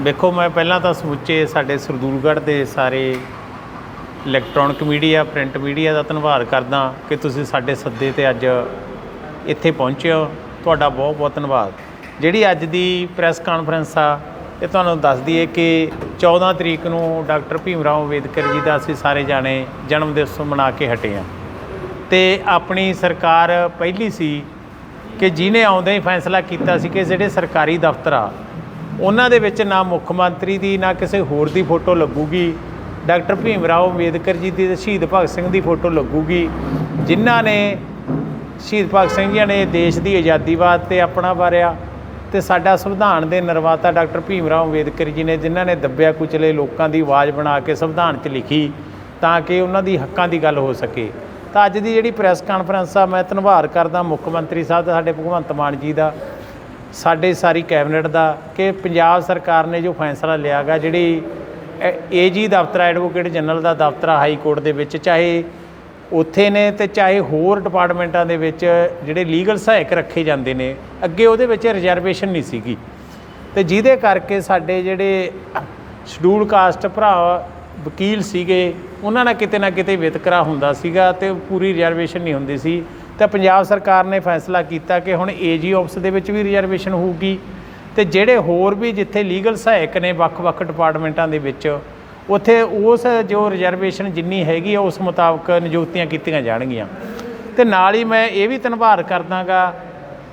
ਵੇਖੋ ਮੈਂ ਪਹਿਲਾਂ ਤਾਂ ਸਮੁੱਚੇ ਸਾਡੇ ਸਰਦੂਲਗੜ੍ਹ ਦੇ ਸਾਰੇ ਇਲੈਕਟ੍ਰੋਨਿਕ ਮੀਡੀਆ ਪ੍ਰਿੰਟ ਮੀਡੀਆ ਦਾ ਧੰਨਵਾਦ ਕਰਦਾ ਕਿ ਤੁਸੀਂ ਸਾਡੇ ਸੱਦੇ ਤੇ ਅੱਜ ਇੱਥੇ ਪਹੁੰਚੇ ਹੋ। ਤੁਹਾਡਾ ਬਹੁਤ ਬਹੁਤ ਧੰਨਵਾਦ। ਜਿਹੜੀ ਅੱਜ ਦੀ ਪ੍ਰੈਸ ਕਾਨਫਰੰਸ ਆ, ਇਹ ਤੁਹਾਨੂੰ ਦੱਸ ਦਈਏ ਕਿ 14 ਤਰੀਕ ਨੂੰ ਡਾਕਟਰ ਭੀਮ ਰਾਓ ਅੰਬੇਦਕਰ ਜੀ ਦਾ ਅਸੀਂ ਸਾਰੇ ਜਾਣੇ ਜਨਮ ਦਿਵਸ ਮਨਾ ਕੇ ਹਟੇ ਹਾਂ। ਤੇ ਆਪਣੀ ਸਰਕਾਰ ਪਹਿਲੀ ਸੀ ਕਿ ਜਿਹਨੇ ਆਉਂਦੇ ਹੀ ਫੈਸਲਾ ਕੀਤਾ ਸੀ ਕਿ ਜਿਹੜੇ ਸਰਕਾਰੀ ਦਫ਼ਤਰ ਆ ਉਹਨਾਂ ਦੇ ਵਿੱਚ ਨਾ ਮੁੱਖ ਮੰਤਰੀ ਦੀ, ਨਾ ਕਿਸੇ ਹੋਰ ਦੀ ਫੋਟੋ ਲੱਗੂਗੀ। ਡਾਕਟਰ ਭੀਮ ਰਾਓ ਅੰਬੇਦਕਰ ਜੀ ਦੀ ਸ਼ਹੀਦ ਭਗਤ ਸਿੰਘ ਦੀ ਫੋਟੋ ਲੱਗੂਗੀ। ਜਿਨ੍ਹਾਂ ਨੇ ਸ਼ਹੀਦ ਭਗਤ ਸਿੰਘ ਜੀ ਨੇ ਦੇਸ਼ ਦੀ ਆਜ਼ਾਦੀ ਵਾਸਤੇ ਆਪਣਾ ਵਾਰਿਆ ਤੇ ਸਾਡਾ ਸੰਵਿਧਾਨ ਦੇ ਨਿਰਮਾਤਾ ਡਾਕਟਰ ਭੀਮ ਰਾਓ ਅੰਬੇਦਕਰ ਜੀ ਨੇ, ਜਿਨ੍ਹਾਂ ਨੇ ਦੱਬਿਆ ਕੁਚਲੇ ਲੋਕਾਂ ਦੀ ਆਵਾਜ਼ ਬਣਾ ਕੇ ਸੰਵਿਧਾਨ 'ਚ ਲਿਖੀ ਤਾਂ ਕਿ ਉਹਨਾਂ ਦੀ ਹੱਕਾਂ ਦੀ ਗੱਲ ਹੋ ਸਕੇ। ਤਾਂ ਅੱਜ ਦੀ ਜਿਹੜੀ ਪ੍ਰੈਸ ਕਾਨਫਰੰਸ ਆ, ਮੈਂ ਧੰਨਵਾਦ ਕਰਦਾ ਮੁੱਖ ਮੰਤਰੀ ਸਾਹਿਬ ਦਾ ਸਾਡੇ ਭਗਵੰਤ ਮਾਨ ਜੀ ਦਾ। ਸਾਡੇ ਸਾਰੀ ਕੈਬਨਿਟ ਦਾ ਕਿ ਪੰਜਾਬ ਸਰਕਾਰ ਨੇ ਜੋ ਫੈਸਲਾ ਲਿਆਗਾ ਜਿਹੜੀ ਏਜੀ ਦਫ਼ਤਰ ਐਡਵੋਕੇਟ ਜਨਰਲ ਦਾ ਦਫ਼ਤਰ ਹਾਈ ਕੋਰਟ ਦੇ ਵਿੱਚ, ਚਾਹੇ ਉੱਥੇ ਨੇ ਤੇ ਚਾਹੇ ਹੋਰ ਡਿਪਾਰਟਮੈਂਟਾਂ ਦੇ ਵਿੱਚ ਜਿਹੜੇ ਲੀਗਲ ਸਹਾਇਕ ਰੱਖੇ ਜਾਂਦੇ ਨੇ, ਅੱਗੇ ਉਹਦੇ ਵਿੱਚ ਰਿਜ਼ਰਵੇਸ਼ਨ ਨਹੀਂ ਸੀਗੀ। ਤੇ ਜਿਹਦੇ ਕਰਕੇ ਸਾਡੇ ਜਿਹੜੇ ਸ਼ਡਿਊਲ ਕਾਸਟ ਭਰਾ ਵਕੀਲ ਸੀਗੇ, ਉਹਨਾਂ ਨਾਲ ਕਿਤੇ ਨਾ ਕਿਤੇ ਵਿਤਕਰਾ ਹੁੰਦਾ ਸੀਗਾ ਤੇ ਪੂਰੀ ਰਿਜ਼ਰਵੇਸ਼ਨ ਨਹੀਂ ਹੁੰਦੀ ਸੀ। ਤਾਂ ਪੰਜਾਬ ਸਰਕਾਰ ਨੇ ਫੈਸਲਾ ਕੀਤਾ ਕਿ ਹੁਣ ਏਜੀ ਆਫਿਸ ਦੇ ਵਿੱਚ ਵੀ ਰਿਜ਼ਰਵੇਸ਼ਨ ਹੋਊਗੀ ਤੇ ਜਿਹੜੇ ਹੋਰ ਵੀ ਜਿੱਥੇ ਲੀਗਲ ਸਹਾਇਕ ਨੇ ਵੱਖ-ਵੱਖ ਡਿਪਾਰਟਮੈਂਟਾਂ ਦੇ ਵਿੱਚ, ਉੱਥੇ ਉਸ ਜੋ ਰਿਜ਼ਰਵੇਸ਼ਨ ਜਿੰਨੀ ਹੈਗੀ ਆ, ਉਸ ਮੁਤਾਬਕ ਨਿਯੁਕਤੀਆਂ ਕੀਤੀਆਂ ਜਾਣਗੀਆਂ। ਤੇ ਨਾਲ ਹੀ ਮੈਂ ਇਹ ਵੀ ਧੰਨਵਾਦ ਕਰਦਾਗਾ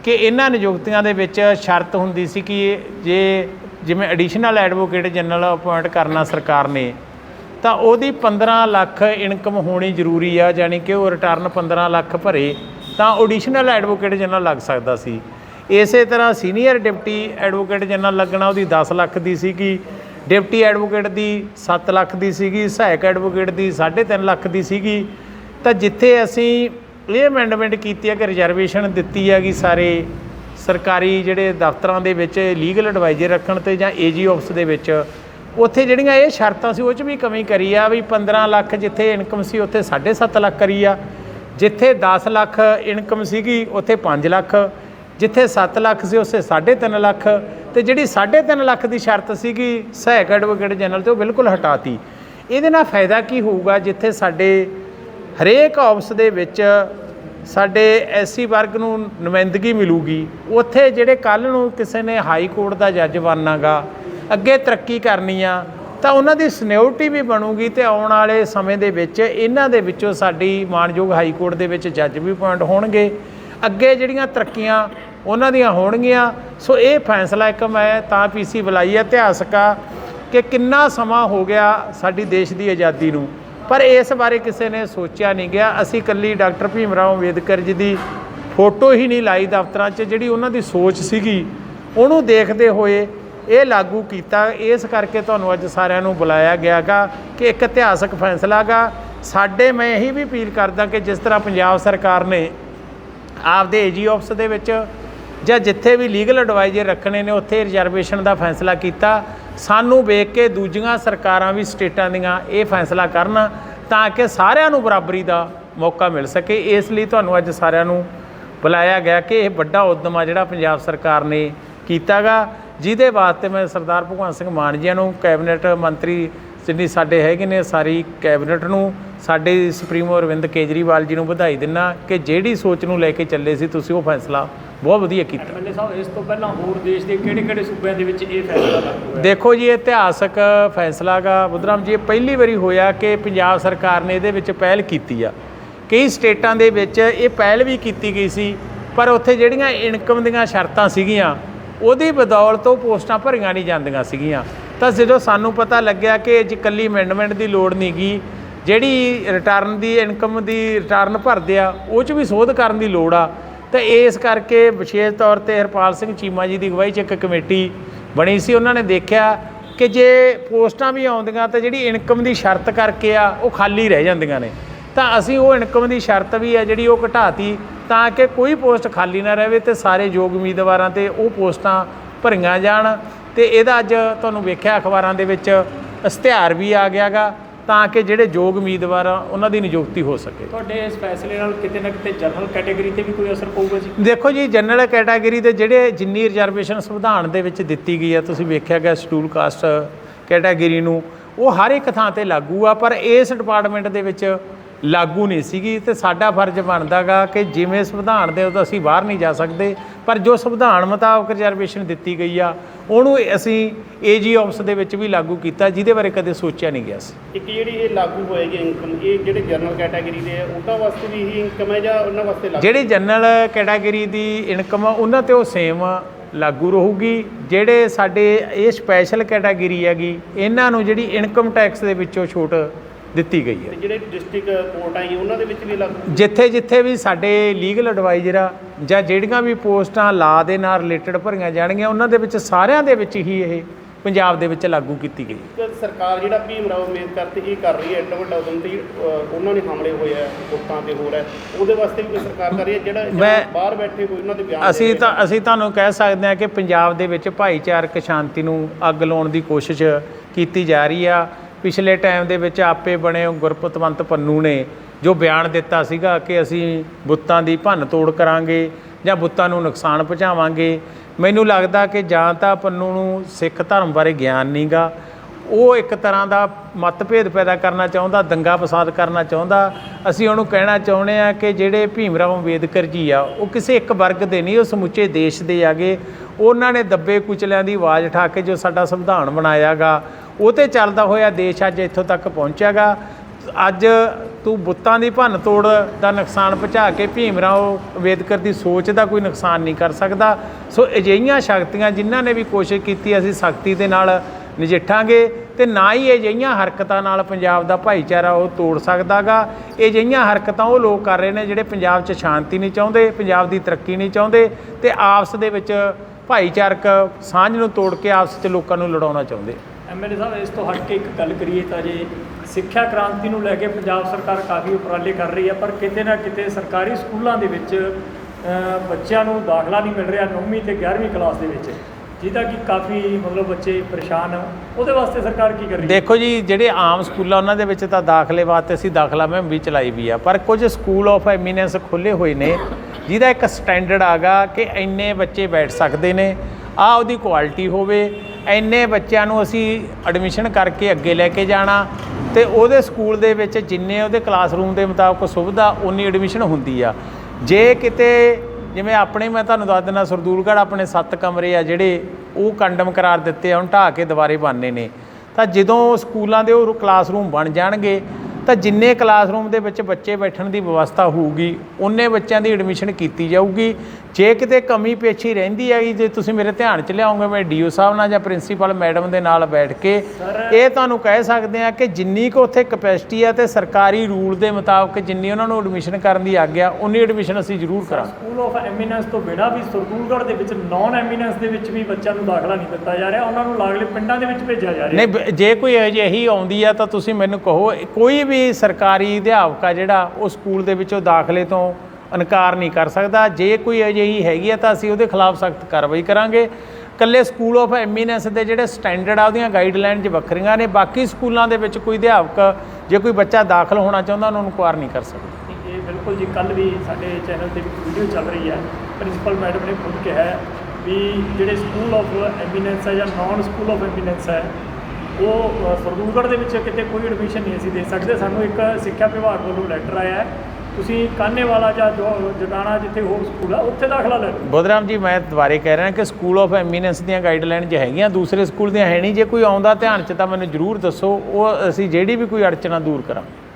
ਕਿ ਇਹਨਾਂ ਨਿਯੁਕਤੀਆਂ ਦੇ ਵਿੱਚ ਸ਼ਰਤ ਹੁੰਦੀ ਸੀ ਕਿ ਜੇ ਜਿਵੇਂ ਐਡੀਸ਼ਨਲ ਐਡਵੋਕੇਟ ਜਨਰਲ ਅਪਾਇੰਟ ਕਰਨਾ ਸਰਕਾਰ ਨੇ ਤਾਂ ਉਹਦੀ 15 ਲੱਖ ਇਨਕਮ ਹੋਣੀ ਜ਼ਰੂਰੀ ਆ, ਯਾਨੀ ਕਿ ਉਹ ਰਿਟਰਨ 15 ਲੱਖ ਭਰੇ, ਤਾਂ ਐਡੀਸ਼ਨਲ ਐਡਵੋਕੇਟ ਜਨਰਲ ਲੱਗ ਸਕਦਾ ਸੀ। ਇਸੇ ਤਰ੍ਹਾਂ ਸੀਨੀਅਰ ਡਿਪਟੀ ਐਡਵੋਕੇਟ ਜਨਰਲ ਲੱਗਣਾ ਉਹਦੀ 10 ਲੱਖ ਦੀ ਸੀਗੀ ਡਿਪਟੀ ਐਡਵੋਕੇਟ ਦੀ 7 ਲੱਖ ਦੀ ਸੀਗੀ, ਸਹਾਇਕ ਐਡਵੋਕੇਟ ਦੀ 3.5 ਲੱਖ ਦੀ ਸੀਗੀ। ਤਾਂ ਜਿੱਥੇ ਅਸੀਂ ਇਹ ਅਮੈਂਡਮੈਂਟ ਕੀਤੀ ਹੈ ਕਿ ਰਿਜ਼ਰਵੇਸ਼ਨ ਦਿੱਤੀ ਹੈਗੀ ਸਾਰੇ ਸਰਕਾਰੀ ਜਿਹੜੇ ਦਫ਼ਤਰਾਂ ਦੇ ਵਿੱਚ ਲੀਗਲ ਐਡਵਾਈਜ਼ਰ ਰੱਖਣ ਤੇ ਜਾਂ ਏਜੀ ਆਫਿਸ ਦੇ ਵਿੱਚ ਉੱਥੇ ਜਿਹੜੀਆਂ ਇਹ ਸ਼ਰਤਾਂ ਸੀ ਉਹ 'ਚ ਵੀ ਕਮੀ ਕਰੀ ਆ ਵੀ 15 ਲੱਖ ਜਿੱਥੇ ਇਨਕਮ ਸੀ ਉੱਥੇ 7.5 ਲੱਖ ਕਰੀ ਆ। ਜਿੱਥੇ 10 ਲੱਖ ਇਨਕਮ ਸੀਗੀ ਉੱਥੇ 5 ਲੱਖ। ਜਿੱਥੇ 7 ਲੱਖ ਸੀ ਉਸੇ 3.5 ਲੱਖ। ਤੇ ਜਿਹੜੀ 3.5 ਲੱਖ ਦੀ ਸ਼ਰਤ ਸੀਗੀ ਸਹਾਇਕ ਐਡਵੋਕੇਟ ਜਨਰਲ ਤੇ ਉਹ ਬਿਲਕੁਲ ਹਟਾਤੀ। ਇਹਦੇ ਨਾਲ ਫਾਇਦਾ ਕੀ ਹੋਊਗਾ ਜਿੱਥੇ ਸਾਡੇ ਹਰੇਕ ਆਫਿਸ ਦੇ ਵਿੱਚ ਸਾਡੇ ਐਸਸੀ ਵਰਗ ਨੂੰ ਨੁਮਾਇੰਦਗੀ ਮਿਲੂਗੀ। ਉੱਥੇ ਜਿਹੜੇ ਕੱਲ ਨੂੰ ਕਿਸੇ ਨੇ ਹਾਈ ਕੋਰਟ ਦਾ ਜੱਜ ਬਣਨਾਗਾ ਅੱਗੇ ਤਰੱਕੀ ਕਰਨੀ ਆ, ਤਾਂ ਉਹਨਾਂ ਦੀ ਸਨਿਓਰਟੀ ਵੀ ਬਣੂਗੀ ਤੇ ਆਉਣ ਵਾਲੇ ਸਮੇਂ ਦੇ ਵਿੱਚ ਇਹਨਾਂ ਦੇ ਵਿੱਚੋਂ ਸਾਡੀ ਮਾਨਯੋਗ ਹਾਈ ਕੋਰਟ ਦੇ ਵਿੱਚ ਜੱਜ ਵੀ ਅਪਾਇੰਟ ਹੋਣਗੇ। ਅੱਗੇ ਜਿਹੜੀਆਂ ਤਰੱਕੀਆਂ ਉਹਨਾਂ ਦੀਆਂ ਹੋਣਗੀਆਂ। ਸੋ ਇਹ ਫੈਸਲਾ ਇੱਕ ਮੈਂ ਤਾਂ ਪੀਸੀ ਬੁਲਾਈ ਹੈ ਇਤਿਹਾਸਕ ਆ, ਕਿ ਕਿੰਨਾ ਸਮਾਂ ਹੋ ਗਿਆ ਸਾਡੀ ਦੇਸ਼ ਦੀ ਆਜ਼ਾਦੀ ਨੂੰ। ਪਰ ਇਸ ਬਾਰੇ ਕਿਸੇ ਨੇ ਸੋਚਿਆ ਨਹੀਂ ਗਿਆ। ਅਸੀਂ ਇਕੱਲੀ ਡਾਕਟਰ ਭੀਮ ਰਾਓ ਅੰਬੇਦਕਰ ਜੀ ਦੀ ਫੋਟੋ ਹੀ ਨਹੀਂ ਲਾਈ ਦਫ਼ਤਰਾਂ 'ਚ, ਜਿਹੜੀ ਉਹਨਾਂ ਦੀ ਸੋਚ ਸੀਗੀ। ਉਹਨੂੰ ਦੇਖਦੇ ਹੋਏ ਇਹ ਲਾਗੂ ਕੀਤਾ। ਇਸ ਕਰਕੇ ਤੁਹਾਨੂੰ ਅੱਜ ਸਾਰਿਆਂ ਨੂੰ ਬੁਲਾਇਆ ਗਿਆਗਾ ਕਿ ਇੱਕ ਇਤਿਹਾਸਕ ਫੈਸਲਾ ਗਾ। ਸਾਡੇ ਮੈਂ ਇਹੀ ਵੀ ਅਪੀਲ ਕਰਦਾ ਕਿ ਜਿਸ ਤਰ੍ਹਾਂ ਪੰਜਾਬ ਸਰਕਾਰ ਨੇ ਆਪਦੇ ਏਜੀ ਆਫਿਸ ਦੇ ਵਿੱਚ ਜਾਂ ਜਿੱਥੇ ਵੀ ਲੀਗਲ ਐਡਵਾਈਜ਼ਰ ਰੱਖਣੇ ਨੇ, ਉੱਥੇ ਰਿਜ਼ਰਵੇਸ਼ਨ ਦਾ ਫੈਸਲਾ ਕੀਤਾ। ਸਾਨੂੰ ਵੇਖ ਕੇ ਦੂਜੀਆਂ ਸਰਕਾਰਾਂ ਵੀ ਸਟੇਟਾਂ ਦੀਆਂ ਇਹ ਫੈਸਲਾ ਕਰਨ ਤਾਂ ਕਿ ਸਾਰਿਆਂ ਨੂੰ ਬਰਾਬਰੀ ਦਾ ਮੌਕਾ ਮਿਲ ਸਕੇ। ਇਸ ਲਈ ਤੁਹਾਨੂੰ ਅੱਜ ਸਾਰਿਆਂ ਨੂੰ ਬੁਲਾਇਆ ਗਿਆ ਕਿ ਇਹ ਵੱਡਾ ਉਦਮ ਆ ਜਿਹੜਾ ਪੰਜਾਬ ਸਰਕਾਰ ਨੇ ਕੀਤਾਗਾ ਜਿਹਦੇ ਵਾਸਤੇ ਮੈਂ ਸਰਦਾਰ ਭਗਵੰਤ ਸਿੰਘ ਮਾਨ ਜੀ ਨੂੰ ਕੈਬਨਿਟ ਮੰਤਰੀ ਜਿੰਨੀ ਸਾਡੇ ਹੈਗੇ ਨੇ ਸਾਰੀ ਕੈਬਨਿਟ ਨੂੰ ਸਾਡੇ ਸੁਪਰੀਮੋ ਅਰਵਿੰਦ ਕੇਜਰੀਵਾਲ ਜੀ ਨੂੰ ਵਧਾਈ ਦਿੰਨਾ ਕਿ ਜਿਹੜੀ ਸੋਚ ਨੂੰ ਲੈ ਕੇ ਚੱਲੇ ਸੀ ਤੁਸੀਂ ਉਹ ਫੈਸਲਾ ਬਹੁਤ ਵਧੀਆ ਕੀਤਾ। ਐਮਐਲਏ ਸਾਹਿਬ ਇਸ ਤੋਂ ਪਹਿਲਾਂ ਹੋਰ ਦੇਸ਼ ਦੇ ਕਿਹੜੇ-ਕਿਹੜੇ ਸੂਬਿਆਂ ਦੇ ਵਿੱਚ ਇਹ ਫੈਸਲਾ ਲਾਗੂ ਹੋਇਆ? ਦੇਖੋ ਜੀ ਇਹ ਇਤਿਹਾਸਕ ਫੈਸਲਾ ਗਾ ਬੁੱਧਰਾਮ ਜੀ ਇਹ ਪਹਿਲੀ ਵਾਰੀ ਹੋਇਆ ਕਿ ਪੰਜਾਬ ਸਰਕਾਰ ਨੇ ਇਹਦੇ ਵਿੱਚ ਪਹਿਲ ਕੀਤੀ ਆ। ਕਈ ਸਟੇਟਾਂ ਦੇ ਵਿੱਚ ਇਹ ਪਹਿਲ ਵੀ ਕੀਤੀ ਗਈ ਸੀ ਪਰ ਉੱਥੇ ਜਿਹੜੀਆਂ ਇਨਕਮ ਦੀਆਂ ਸ਼ਰਤਾਂ ਸੀਗੀਆਂ ਉਹਦੀ ਬਦੌਲਤ ਉਹ ਪੋਸਟਾਂ ਭਰੀਆਂ ਨਹੀਂ ਜਾਂਦੀਆਂ ਸੀਗੀਆਂ। ਤਾਂ ਜਦੋਂ ਸਾਨੂੰ ਪਤਾ ਲੱਗਿਆ ਕਿ ਜੇ ਇਕੱਲੀ ਅਮੈਂਡਮੈਂਟ ਦੀ ਲੋੜ ਨਹੀਂ ਗੀ, ਜਿਹੜੀ ਰਿਟਰਨ ਦੀ ਇਨਕਮ ਦੀ ਰਿਟਰਨ ਭਰਦੇ ਆ, ਉਹ 'ਚ ਵੀ ਸੋਧ ਕਰਨ ਦੀ ਲੋੜ ਆ। ਤਾਂ ਇਸ ਕਰਕੇ ਵਿਸ਼ੇਸ਼ ਤੌਰ ਤੇ ਹਰਪਾਲ ਸਿੰਘ ਚੀਮਾ ਜੀ ਦੀ ਅਗਵਾਈ 'ਚ ਇੱਕ ਕਮੇਟੀ ਬਣੀ ਸੀ। ਉਹਨਾਂ ਨੇ ਦੇਖਿਆ ਕਿ ਜੇ ਪੋਸਟਾਂ ਵੀ ਆਉਂਦੀਆਂ ਤਾਂ ਜਿਹੜੀ ਇਨਕਮ ਦੀ ਸ਼ਰਤ ਕਰਕੇ ਆ, ਉਹ ਖਾਲੀ ਰਹਿ ਜਾਂਦੀਆਂ ਨੇ। ਤਾਂ ਅਸੀਂ ਉਹ ਇਨਕਮ ਦੀ ਸ਼ਰਤ ਵੀ ਆ ਜਿਹੜੀ ਉਹ ਘਟਾਤੀ। ਤਾਂ ਕਿ ਕੋਈ ਪੋਸਟ ਖਾਲੀ ਨਾ ਰਹੇ ਤੇ ਸਾਰੇ ਯੋਗ ਉਮੀਦਵਾਰਾਂ ਤੇ ਉਹ ਪੋਸਟਾਂ ਭਰੀਆਂ ਜਾਣ ਤੇ ਇਹਦਾ ਅੱਜ ਤੁਹਾਨੂੰ ਵੇਖਿਆ ਅਖਬਾਰਾਂ ਦੇ ਵਿੱਚ ਇਸ਼ਤਿਹਾਰ ਵੀ ਆ ਗਿਆਗਾ ਤਾਂ ਕਿ ਜਿਹੜੇ ਯੋਗ ਉਮੀਦਵਾਰ ਆ ਉਹਨਾਂ ਦੀ ਨਿਯੁਕਤੀ ਹੋ ਸਕੇ। ਤੁਹਾਡੇ ਇਸ ਫੈਸਲੇ ਨਾਲ ਕਿਤੇ ਨਾ ਕਿਤੇ ਜਨਰਲ ਕੈਟਾਗਰੀ ਤੇ ਵੀ ਕੋਈ ਅਸਰ ਪਊਗਾ ਜੀ? ਦੇਖੋ ਜੀ ਜਨਰਲ ਕੈਟਾਗਰੀ ਦੇ ਜਿਹੜੇ ਜਿੰਨੀ ਰਿਜ਼ਰਵੇਸ਼ਨ ਸੰਵਿਧਾਨ ਦੇ ਵਿੱਚ ਦਿੱਤੀ ਗਈ ਹੈ ਤੁਸੀਂ ਵੇਖਿਆ ਗਿਆ ਸ਼ਡਿਊਲ ਕਾਸਟ ਕੈਟਾਗਰੀ ਨੂੰ ਉਹ ਹਰ ਇੱਕ ਥਾਂ ਤੇ ਲਾਗੂ ਆ ਪਰ ਇਸ ਡਿਪਾਰਟਮੈਂਟ ਦੇ ਵਿੱਚ ਲਾਗੂ ਨਹੀਂ ਸੀਗੀ ਤੇ ਸਾਡਾ ਫਰਜ਼ ਬਣਦਾਗਾ ਕਿ ਜਿਵੇਂ ਸੰਵਿਧਾਨ ਦੇ ਉਦੋਂ ਅਸੀਂ ਬਾਹਰ ਨਹੀਂ ਜਾ ਸਕਦੇ ਪਰ ਜੋ ਸੰਵਿਧਾਨ ਮੁਤਾਬਕ ਰਿਜ਼ਰਵੇਸ਼ਨ ਦਿੱਤੀ ਗਈ ਆ ਉਹਨੂੰ ਅਸੀਂ ਏਜੀ ਆਫਿਸ ਦੇ ਵਿੱਚ ਵੀ ਲਾਗੂ ਕੀਤਾ ਜਿਹਦੇ ਬਾਰੇ ਕਦੇ ਸੋਚਿਆ ਨਹੀਂ ਗਿਆ ਸੀ। ਇੱਕ ਜਿਹੜੀ ਇਹ ਲਾਗੂ ਹੋਏਗੀ ਇਨਕਮ ਇਹ ਜਿਹੜੇ ਜਨਰਲ ਕੈਟਾਗਰੀ ਦੇ ਆ ਉਹਨਾਂ ਵਾਸਤੇ ਵੀ ਇਹੀ ਇਨਕਮ ਹੈ ਜਾਂ ਉਹਨਾਂ ਵਾਸਤੇ ਲਾਗੂ? ਜਿਹੜੀ ਜਨਰਲ ਕੈਟਾਗਰੀ ਦੀ ਇਨਕਮ ਆ ਉਹਨਾਂ ਤੇ ਉਹ ਸੇਮ ਲਾਗੂ ਰਹੂਗੀ। ਜਿਹੜੇ ਸਾਡੇ ਇਹ ਸਪੈਸ਼ਲ ਕੈਟਾਗਰੀ ਹੈਗੀ ਇਹਨਾਂ ਨੂੰ ਜਿਹੜੀ ਇਨਕਮ ਟੈਕਸ ਦੇ ਵਿੱਚੋਂ ਛੋਟ ਦਿੱਤੀ ਗਈ ਹੈ। ਜਿਹੜੇ ਡਿਸਟ੍ਰਿਕਟ ਕੋਰਟ ਆਈ ਉਹਨਾਂ ਦੇ ਵਿੱਚ ਵੀ ਲਾਗੂ ਜਿੱਥੇ ਜਿੱਥੇ ਵੀ ਸਾਡੇ ਲੀਗਲ ਐਡਵਾਈਜ਼ਰ ਆ ਜਾਂ ਜਿਹੜੀਆਂ ਵੀ ਪੋਸਟਾਂ ਲਾ ਦੇ ਨਾਲ ਰਿਲੇਟਡ ਭਰੀਆਂ ਜਾਣਗੀਆਂ ਉਹਨਾਂ ਦੇ ਵਿੱਚ ਸਾਰਿਆਂ ਦੇ ਵਿੱਚ ਹੀ ਇਹ ਪੰਜਾਬ ਦੇ ਵਿੱਚ ਲਾਗੂ ਕੀਤੀ ਗਈ ਸਰਕਾਰ ਜਿਹੜਾ ਭੀਮ ਰਾਓ ਅੰਬੇਦਕਰ ਤੇ ਇਹ ਕਰ ਰਹੀ ਹੈ ਐਡਾ ਵੱਡਾ ਉਦਮ ਤੇ ਉਹਨਾਂ ਨੇ ਹਮਲੇ ਹੋਏ ਆ ਵੋਟਾਂ ਤੇ ਹੋਰ ਹੈ ਉਹਦੇ ਵਾਸਤੇ ਵੀ ਕੋਈ ਸਰਕਾਰ ਕਰ ਰਹੀ ਹੈ? ਜਿਹੜਾ ਬਾਹਰ ਬੈਠੇ ਕੋਈ ਉਹਨਾਂ ਦੇ ਬਿਆਨ ਅਸੀਂ ਤਾਂ ਅਸੀਂ ਤੁਹਾਨੂੰ ਕਹਿ ਸਕਦੇ ਹਾਂ ਕਿ ਪੰਜਾਬ ਦੇ ਵਿੱਚ ਭਾਈਚਾਰਕ ਸ਼ਾਂਤੀ ਨੂੰ ਅੱਗ ਲਾਉਣ ਦੀ ਕੋਸ਼ਿਸ਼ ਕੀਤੀ ਜਾ ਰਹੀ ਆ। ਪਿਛਲੇ ਟਾਈਮ ਦੇ ਵਿੱਚ ਆਪੇ ਬਣੇ ਗੁਰਪਤਵੰਤ ਪੰਨੂ ਨੇ, ਜੋ ਬਿਆਨ ਦਿੱਤਾ ਸੀਗਾ ਕਿ ਅਸੀਂ ਬੁੱਤਾਂ ਦੀ ਭੰਨ ਤੋੜ ਕਰਾਂਗੇ ਜਾਂ ਬੁੱਤਾਂ ਨੂੰ ਨੁਕਸਾਨ ਪਹੁੰਚਾਵਾਂਗੇ, ਮੈਨੂੰ ਲੱਗਦਾ ਕਿ ਜਾਂ ਤਾਂ ਪੰਨੂ ਨੂੰ ਸਿੱਖ ਧਰਮ ਬਾਰੇ ਗਿਆਨ ਨਹੀਂਗਾ ਉਹ ਇੱਕ ਤਰ੍ਹਾਂ ਦਾ ਮਤਭੇਦ ਪੈਦਾ ਕਰਨਾ ਚਾਹੁੰਦਾ, ਦੰਗਾ ਫਸਾਦ ਕਰਨਾ ਚਾਹੁੰਦਾ। ਅਸੀਂ ਉਹਨੂੰ ਕਹਿਣਾ ਚਾਹੁੰਦੇ ਆ ਕਿ ਜਿਹੜੇ ਭੀਮ ਰਾਓ ਅੰਬੇਦਕਰ ਜੀ ਆ, ਉਹ ਕਿਸੇ ਇੱਕ ਵਰਗ ਦੇ ਨਹੀਂ, ਉਹ ਸਮੁੱਚੇ ਦੇਸ਼ ਦੇ ਆਗੇ। ਉਹਨਾਂ ਨੇ ਦੱਬੇ ਕੁਚਲਿਆਂ ਦੀ ਆਵਾਜ਼ ਉਠਾ ਕੇ ਜੋ ਸਾਡਾ ਸੰਵਿਧਾਨ ਬਣਾਇਆਗਾ, ਉਹ ਤੇ ਚੱਲਦਾ ਹੋਇਆ ਦੇਸ਼ ਅੱਜ ਇੱਥੋਂ ਤੱਕ ਪਹੁੰਚਿਆਗਾ। ਅੱਜ ਤੂੰ ਬੁੱਤਾਂ ਦੀ ਭੰਨ ਤੋੜ ਦਾ ਨੁਕਸਾਨ ਪਹੁੰਚਾ ਕੇ ਭੀਮ ਰਾਓ ਅੰਬੇਦਕਰ ਦੀ ਸੋਚ ਦਾ ਕੋਈ ਨੁਕਸਾਨ ਨਹੀਂ ਕਰ ਸਕਦਾ। ਸੋ ਅਜਿਹੀਆਂ ਸ਼ਕਤੀਆਂ ਜਿਨ੍ਹਾਂ ਨੇ ਵੀ ਕੋਸ਼ਿਸ਼ ਕੀਤੀ, ਅਸੀਂ ਸਖਤੀ ਦੇ ਨਾਲ ਨਜਿੱਠਾਂਗੇ। ਤੇ ਨਾ ਹੀ ਅਜਿਹੀਆਂ ਹਰਕਤਾਂ ਨਾਲ ਪੰਜਾਬ ਦਾ ਭਾਈਚਾਰਾ ਉਹ ਤੋੜ ਸਕਦਾਗਾ। ਇਹ ਅਜਿਹੀਆਂ ਹਰਕਤਾਂ ਉਹ ਲੋਕ ਕਰ ਰਹੇ ਨੇ ਜਿਹੜੇ ਪੰਜਾਬ 'ਚ ਸ਼ਾਂਤੀ ਨਹੀਂ ਚਾਹੁੰਦੇ, ਪੰਜਾਬ ਦੀ ਤਰੱਕੀ ਨਹੀਂ ਚਾਹੁੰਦੇ ਤੇ ਆਪਸ ਦੇ ਵਿੱਚ ਭਾਈਚਾਰਕ ਸਾਂਝ ਨੂੰ ਤੋੜ ਕੇ ਆਪਸ 'ਚ ਲੋਕਾਂ ਨੂੰ ਲੜਾਉਣਾ ਚਾਹੁੰਦੇ। ਐਮਐਲਏ ਸਾਹਿਬ, ਇਸ ਤੋਂ ਹਟ ਕੇ ਇੱਕ ਗੱਲ ਕਰੀਏ ਤਾਂ ਜੇ ਸਿੱਖਿਆ ਕ੍ਰਾਂਤੀ ਨੂੰ ਲੈ ਕੇ ਪੰਜਾਬ ਸਰਕਾਰ ਕਾਫੀ ਉਪਰਾਲੇ ਕਰ ਰਹੀ ਹੈ, ਪਰ ਕਿਤੇ ਨਾ ਕਿਤੇ ਸਰਕਾਰੀ ਸਕੂਲਾਂ ਦੇ ਵਿੱਚ ਬੱਚਿਆਂ ਨੂੰ ਦਾਖਲਾ ਨਹੀਂ ਮਿਲ ਰਿਹਾ 9ਵੀਂ ਤੇ 11ਵੀਂ ਕਲਾਸ ਦੇ ਵਿੱਚ। ਜਿਹਦਾ ਕਿ ਕਾਫੀ ਮਤਲਬ ਬੱਚੇ ਪਰੇਸ਼ਾਨ ਆ। ਉਹਦੇ ਵਾਸਤੇ ਸਰਕਾਰ ਕੀ ਕਰ ਰਹੀ ਹੈ? ਦੇਖੋ ਜੀ, ਜਿਹੜੇ ਆਮ ਸਕੂਲਾਂ ਉਹਨਾਂ ਦੇ ਵਿੱਚ ਤਾਂ ਦਾਖਲੇ ਵਾਸਤੇ ਅਸੀਂ ਦਾਖਲਾ ਮੁਹਿੰਮ ਵੀ ਚਲਾਈ ਵੀ ਆ, ਪਰ ਕੁਝ ਸਕੂਲ ਆਫ ਐਮੀਨੈਂਸ ਖੁੱਲੇ ਹੋਏ ਨੇ, ਜਿਹਦਾ ਇੱਕ ਸਟੈਂਡਰਡ ਆਗਾ ਕਿ ਇੰਨੇ ਬੱਚੇ ਬੈਠ ਸਕਦੇ ਨੇ, ਆ ਉਹਦੀ ਕੁਆਲਿਟੀ ਹੋਵੇ, ਇੰਨੇ ਬੱਚਿਆਂ ਨੂੰ ਅਸੀਂ ਐਡਮਿਸ਼ਨ ਕਰਕੇ ਅੱਗੇ ਲੈ ਕੇ ਜਾਣਾ, ਤੇ ਉਹਦੇ ਸਕੂਲ ਦੇ ਵਿੱਚ ਜਿੰਨੇ ਉਹਦੇ ਕਲਾਸਰੂਮ ਦੇ ਮੁਤਾਬਕ ਸੁਵਿਧਾ ਉਨੀ ਐਡਮਿਸ਼ਨ ਹੁੰਦੀ ਆ। ਜੇ ਕਿਤੇ ਜਿਵੇਂ ਆਪਣੇ ਮੈਂ ਤੁਹਾਨੂੰ ਦੱਸ ਦਿੰਦਾ, ਸਰਦੂਲਗੜ੍ਹ ਆਪਣੇ ਸੱਤ ਕਮਰੇ ਆ ਜਿਹੜੇ ਉਹ ਕੰਡਮ ਕਰਾਰ ਦਿੱਤੇ ਆ, ਹੁਣ ਢਾਹ ਕੇ ਦੁਬਾਰੇ ਬਣਨੇ ਨੇ। ਤਾਂ ਜਦੋਂ ਸਕੂਲਾਂ ਦੇ ਉਹ ਕਲਾਸਰੂਮ ਬਣ ਜਾਣਗੇ, ਤਾਂ ਜਿੰਨੇ ਕਲਾਸਰੂਮ ਦੇ ਵਿੱਚ ਬੱਚੇ ਬੈਠਣ ਦੀ ਵਿਵਸਥਾ ਹੋਊਗੀ, ਉਹਨੇ ਬੱਚਿਆਂ ਦੀ ਐਡਮਿਸ਼ਨ ਕੀਤੀ ਜਾਊਗੀ ਜੇ ਕਿਤੇ ਕਮੀ ਪੇਛੀ ਰਹਿੰਦੀ ਹੈਗੀ ਜੇ ਤੁਸੀਂ ਮੇਰੇ ਧਿਆਨ 'ਚ ਲਿਆਓਗੇ ਮੈਂ ਡੀਓ ਸਾਹਿਬ ਨਾਲ ਜਾਂ ਪ੍ਰਿੰਸੀਪਲ ਮੈਡਮ ਦੇ ਨਾਲ ਬੈਠ ਕੇ ਇਹ ਤੁਹਾਨੂੰ ਕਹਿ ਸਕਦੇ ਆ ਕਿ ਜਿੰਨੀ ਕੁ ਉੱਥੇ ਕਪੈਸਿਟੀ ਆ ਤੇ ਸਰਕਾਰੀ ਰੂਲ ਦੇ ਮੁਤਾਬਕ ਜਿੰਨੀ ਉਹਨਾਂ ਨੂੰ ਐਡਮਿਸ਼ਨ ਕਰਨ ਦੀ ਆਗਿਆ ਉਨੀ ਐਡਮਿਸ਼ਨ ਅਸੀਂ ਜ਼ਰੂਰ ਕਰਾਂਗੇ। ਸਕੂਲ ਆਫ ਐਮੀਨੈਂਸ ਤੋਂ ਬਿਨਾਂ ਵੀ ਸਰਦੂਲਗੜ੍ਹ ਦੇ ਵਿੱਚ ਨਾਨ ਐਮੀਨੈਂਸ ਦੇ ਵਿੱਚ ਵੀ ਬੱਚਿਆਂ ਨੂੰ ਦਾਖਲਾ ਨਹੀਂ ਦਿੱਤਾ ਜਾ ਰਿਹਾ ਉਹਨਾਂ ਨੂੰ ਲਾਗਲੇ ਪਿੰਡਾਂ ਦੇ ਵਿੱਚ ਭੇਜਿਆ ਜਾ ਰਿਹਾ। ਨਹੀਂ ਜੇ ਕੋਈ ਅਜਿਹੀ ਆਉਂਦੀ ਆ ਤਾਂ ਤੁਸੀਂ ਮੈਨੂੰ ਕਹੋ ਕੋਈ ਵੀ ਸਰਕਾਰੀ ਅਧਿਆਪਕ ਆ ਜਿਹੜਾ ਉਹ ਸਕੂਲ ਦੇ ਵਿੱਚੋਂ ਦਾਖਲੇ ਤੋਂ ਇਨਕਾਰ ਨਹੀਂ ਕਰ ਸਕਦਾ। ਜੇ ਕੋਈ ਅਜਿਹੀ ਹੈਗੀ ਹੈ ਤਾਂ ਅਸੀਂ ਉਹਦੇ ਖਿਲਾਫ ਸਖਤ ਕਾਰਵਾਈ ਕਰਾਂਗੇ। ਕੱਲੇ ਸਕੂਲ ਆਫ ਐਮੀਨੈਂਸ ਦੇ ਜਿਹੜੇ ਸਟੈਂਡਰਡ ਆ ਉਹਦੀਆਂ ਗਾਈਡਲਾਈਨ ਵੱਖਰੀਆਂ ਨੇ। ਬਾਕੀ ਸਕੂਲਾਂ ਦੇ ਵਿੱਚ ਕੋਈ ਅਧਿਆਪਕ ਜੇ ਕੋਈ ਬੱਚਾ ਦਾਖਲ ਹੋਣਾ ਚਾਹੁੰਦਾ ਉਹਨਾਂ ਨੂੰ ਇਨਕਾਰ ਨਹੀਂ ਕਰ ਸਕਦਾ। ਇਹ ਬਿਲਕੁਲ ਜੀ ਕੱਲ ਵੀ ਸਾਡੇ ਚੈਨਲ ਤੇ ਵੀਡੀਓ ਚੱਲ ਰਹੀ ਹੈ ਪ੍ਰਿੰਸੀਪਲ ਮੈਡਮ ਨੇ ਖੁਦ ਕਿਹਾ ਵੀ ਜਿਹੜੇ ਸਕੂਲ ਆਫ ਐਮੀਨੈਂਸ ਹੈ ਜਾਂ ਨਾਨ ਸਕੂਲ ਆਫ ਐਮੀਨੈਂਸ ਹੈ ਉਹ ਅ, ਦੇ ਵਿੱਚ ਕਿਤੇ ਕੋਈ ਐਡਮਿਸ਼ਨ ਨਹੀਂ ਅਸੀਂ ਦੇ ਸਕਦੇ। ਸਾਨੂੰ ਇੱਕ ਸਿੱਖਿਆ ਵਿਭਾਗ ਵੱਲੋਂ ਲੈਟਰ ਆਇਆ ਹੈ। ਤੁਸੀਂ ਕਾਨੇਵਾਲਾ ਜਾਂ ਜੋ ਜਗਾਣਾ ਜਿੱਥੇ ਹੋਰ ਸਕੂਲ ਆ, ਉੱਥੇ ਦਾਖਲਾ ਲੈ ਲਓ। ਬੋਧਰਾਮ ਜੀ, ਮੈਂ ਦੁਬਾਰੇ ਕਹਿ ਰਿਹਾ ਕਿ ਸਕੂਲ ਆਫ ਐਮੀਨੈਂਸ ਦੀਆਂ ਗਾਈਡਲਾਈਨ ਜੇ ਹੈਗੀਆਂ, ਦੂਸਰੇ ਸਕੂਲ ਦੀਆਂ ਹੈ ਨਹੀਂ, ਜੇ ਕੋਈ ਆਉਂਦਾ ਧਿਆਨ 'ਚ ਤਾਂ ਮੈਨੂੰ ਜ਼ਰੂਰ ਦੱਸੋ, ਉਹ ਅਸੀਂ ਜਿਹੜੀ ਵੀ ਕੋਈ ਅੜਚਨਾ ਦੂਰ ਕਰਾਂਗੇ।